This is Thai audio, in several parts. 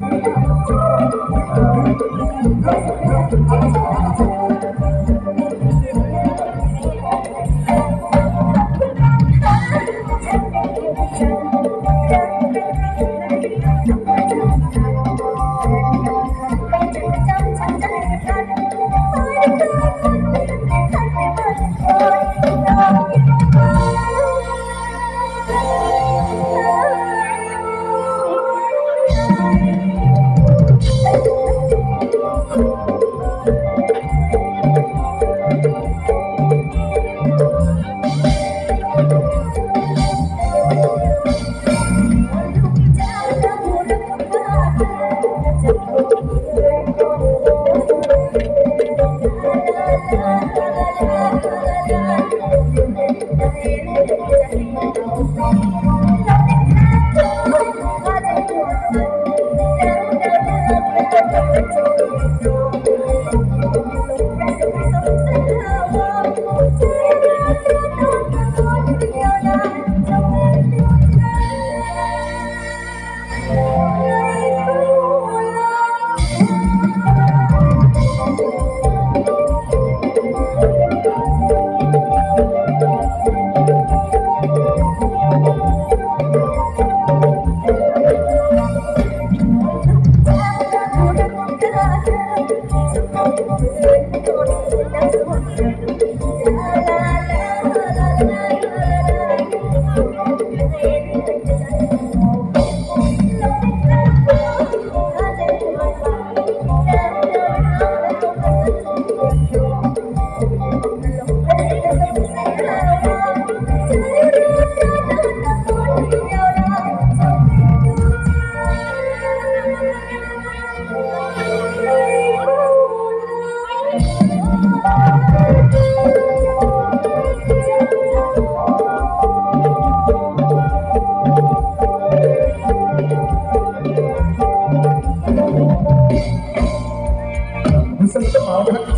ส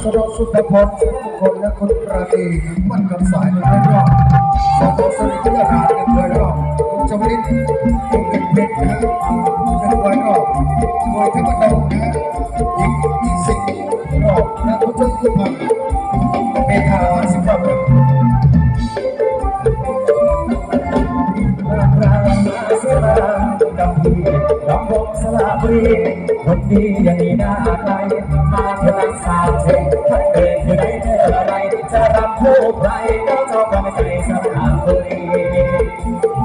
สนารับสำหรับสุดพรสุขคนและคนปราณีมันกับสายหนึ่รอยรอบสองสนิทเพื่อหาหนึ่งร้อยรอบคุณจำลินคุณเป็นเพชรนะหนึ่งร้อยรอบโดยทั้งกระดองนะอีกยี่สิบรอบและคุณจุ๊บมันเมธาสิบรอบ ฟรีคนดียังมีหน้าใครมาเพื่อรักษาเช็คถ้าเกิดอยู่ในเมื่อไรจะรับผู้ใครก็เจ้าความใจสลานบุรี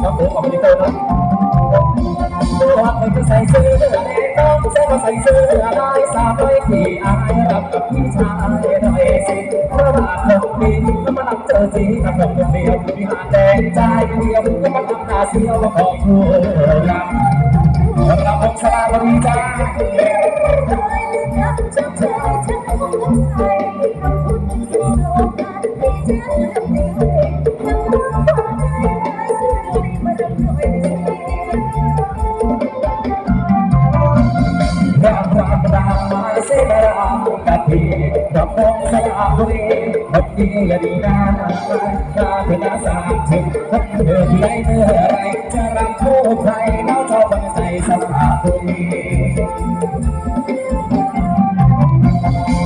น้องผมออกมาดีเตอร์นะตัวมันก็ใส่เสื้อแดงต้องใส่ก็ใส่เสื้อลายสาวไม่ที่อายรับกับพี่ชายหน่อยสิเพราะว่าคนดีก็มานับเจอจีกับคนเดียวมีหาแดงใจเดียวก็มาทำหน้าเสียวมาขอช่วยรับ เราบสลาบริจาครามรามรามมาเสนรามกับพี่เราพบสลาบริคนดีอย่าดีนะราเธอนาสามถึงคนเดินที่ไหนเมื่อไรจะรำคู่ใครเล่า ชอบบังใจสลาบริ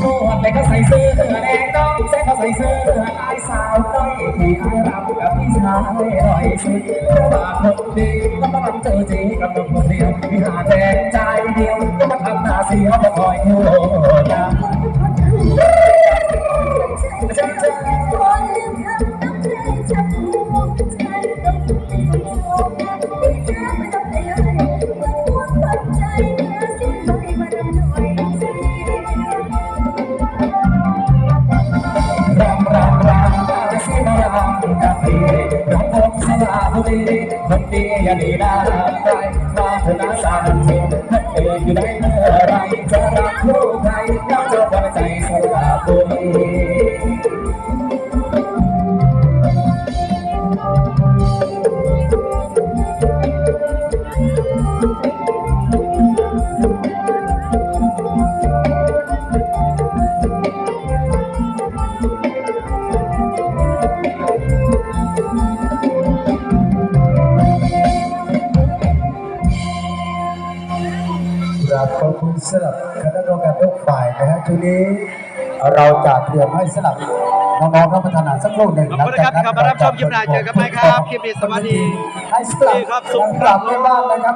นวดเลยก็ใส่เสื้อแดงต้องแซ่ก็ใส่เสื้อลายสาวน้อยที่อายรำกับพี่ชายหน่อยสิเพราะว่าคนดีก็มารับเจอจีกับคนเดียวมีหาแทงใจเดียวก็มาทำหน้าเสียวมาคอยอยู่นะ ดีคนดีอย่าดีนะใครมาเถอะนะสามสิบถ้าเกิดอยู่ได้เมื่อไรจะรักคู่ใครก็จะวางใจสลาบุ รีรครับขอบคุณสำหรับคณะกรรมการทุกฝ่ายนะฮะทีนี้เราจะเตรียมให้สลับน้องๆรับประทานอาหารสักครู่หนึ่งขอบคุณนะครับที่เข้ามารับชมคลิปหน้าเจอกันใหม่ครับคลิปนี้สวัสดีให้สลับนี่ครับสุขกลับไปบ้านนะครับ